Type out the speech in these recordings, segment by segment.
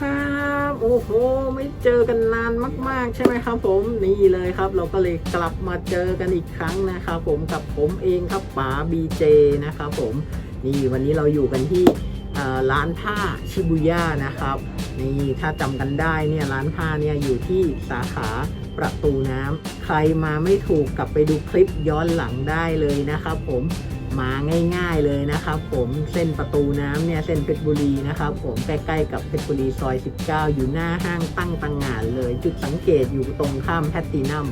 ครับ โอ้โห ไม่เจอกันนานมาก ๆ ใช่ไหมครับผมนี่เลยครับ เราก็เลยกลับมาเจอกันอีกครั้งนะครับผมกับผมเองครับป๋าบีเจนะครับผมนี่วันนี้เราอยู่กันที่ร้านผ้าชิบุย่านะครับนี่ถ้าจำกันได้เนี่ยร้านผ้าเนี่ยอยู่ที่สาขาประตูน้ำใครมาไม่ถูกกลับไปดูคลิปย้อนหลังได้เลยนะครับผม มาง่าย ๆเลยนะครับ ผมเส้นประตูน้ำเนี่ยเส้นเพชรบุรีนะครับผมใกล้ๆกับเพชรบุรีซอย 19 อยู่หน้าห้างตั้งตังงานเลย จุดสังเกตอยู่ตรงข้ามแพตตินัม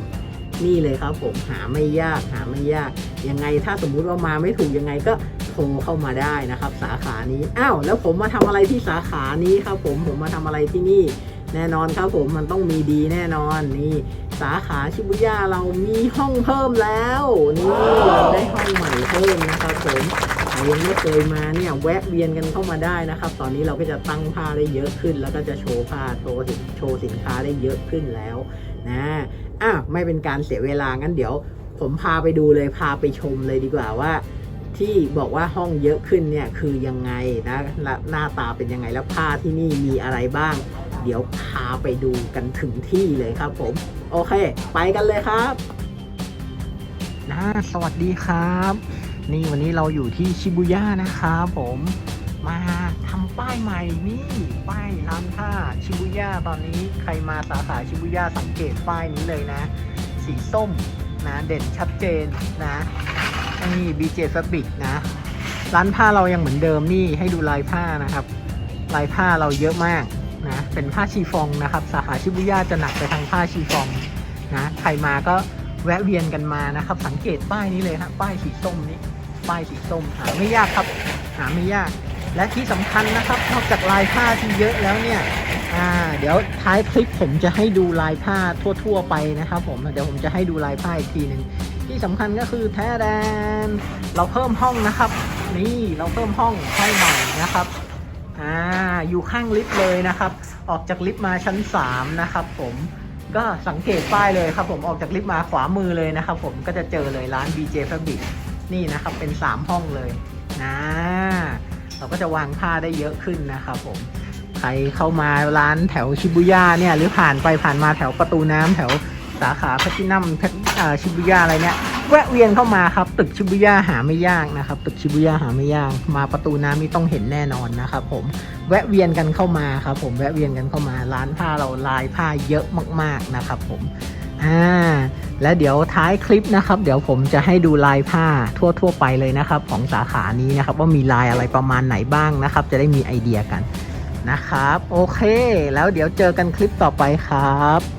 นี่เลยครับผมหาไม่ยากหาไม่ยาก ยังไงถ้าสมมุติว่ามาไม่ถูกยังไงก็โทรเข้ามาได้นะครับ สาขานี้อ้าวแล้วผมมาทำอะไรที่สาขานี้ครับผมผมมาทำอะไรที่นี่ แน่นอนครับผมมันต้องมีดีแน่นอนนี่สาขาชิบุย่าเรามีห้องเพิ่มแล้วนี่เราได้ห้องใหม่เพิ่มนะครับผมใครยังไม่เคยมาเนี่ยแวะเวียนกันเข้ามาได้นะครับ ตอนนี้เราก็จะตั้งผ้าได้เยอะขึ้น แล้วก็จะโชว์ผ้าโชว์สินโชว์สินค้าได้เยอะขึ้นแล้วนะอะไม่เป็นการเสียเวลางั้นเดี๋ยว ผมพาไปดูเลยพาไปชมเลยดีกว่าว่า ที่บอกว่าห้องเยอะขึ้นเนี่ยคือยังไงนะและหน้าตาเป็นยังไงแล้วผ้าที่นี่มีอะไรบ้าง เดี๋ยวพาไปดูกันถึงที่เลยครับผม โอเค ไปกันเลยครับนะสวัสดีครับ นี่วันนี้เราอยู่ที่ชิบุย่านะครับผมมาทำป้ายใหม่นี่ป้ายร้านผ้าชิบุย่าตอนนี้ใครมาสาขาชิบุย่าสังเกตป้ายนี้เลยนะ สีส้มนะเด่นชัดเจนนะนี่ BJ Fabric นะ ร้านผ้าเรายังเหมือนเดิมนี่ให้ดูลายผ้านะครับ ลายผ้าเราเยอะมาก นะ เป็นผ้าชีฟองนะครับ สาขาชิบุย่าจะหนักไปทางผ้าชีฟองนะ ใครมาก็แวะเวียนกันมานะครับ สังเกตป้ายนี้เลยฮะ ป้ายสีส้มนี้ ป้ายสีส้มหาไม่ยากครับ หาไม่ยาก และที่สำคัญนะครับ นอกจากลายผ้าที่เยอะแล้วเนี่ยอ่าเดี๋ยวท้ายคลิปผมจะให้ดูลายผ้าทั่ว ๆ ไปนะครับ ผม เดี๋ยวผมจะให้ดูลายผ้าอีกทีหนึ่งที่สำคัญก็คือแท้แดน เราเพิ่มห้องนะครับ นี่เราเพิ่มห้องให้ใหม่นะครับ อ่าอยู่ข้างลิฟต์เลยนะครับ ออกจากลิฟต์มาชั้น 3 นะครับผมก็สังเกตป้ายเลยครับผมออกจากลิฟต์มาขวามือเลยนะครับผมก็จะเจอเลยร้าน BJ Fabric นี่นะครับเป็น 3 ห้องเลยนะเราก็จะวางผ้าได้เยอะขึ้นนะครับผมใครเข้ามาร้านแถวชิบุย่าเนี่ยหรือผ่านไปผ่านมาแถวประตูน้ำแถวสาขาแพทินัมชิบุย่าอะไรเนี่ย แวะเวียนเข้ามาครับ ตึกชิบุย่าหาไม่ยากนะครับ ตึกชิบุย่าหาไม่ยาก มาประตูน้ำนี่ต้องเห็นแน่นอนนะครับ ผมแวะเวียนกันเข้ามาครับ ผมแวะเวียนกันเข้ามา ร้านผ้าเราลายผ้าเยอะมาก ๆนะครับ ผมอ่าและเดี๋ยวท้ายคลิปนะครับ เดี๋ยวผมจะให้ดูลายผ้าทั่ว ๆ ไปเลยนะครับ ของสาขานี้นะครับ ว่ามีลายอะไรประมาณไหนบ้างนะครับ จะได้มีไอเดียกันนะครับ โอเค แล้วเดี๋ยวเจอกันคลิปต่อไปครับ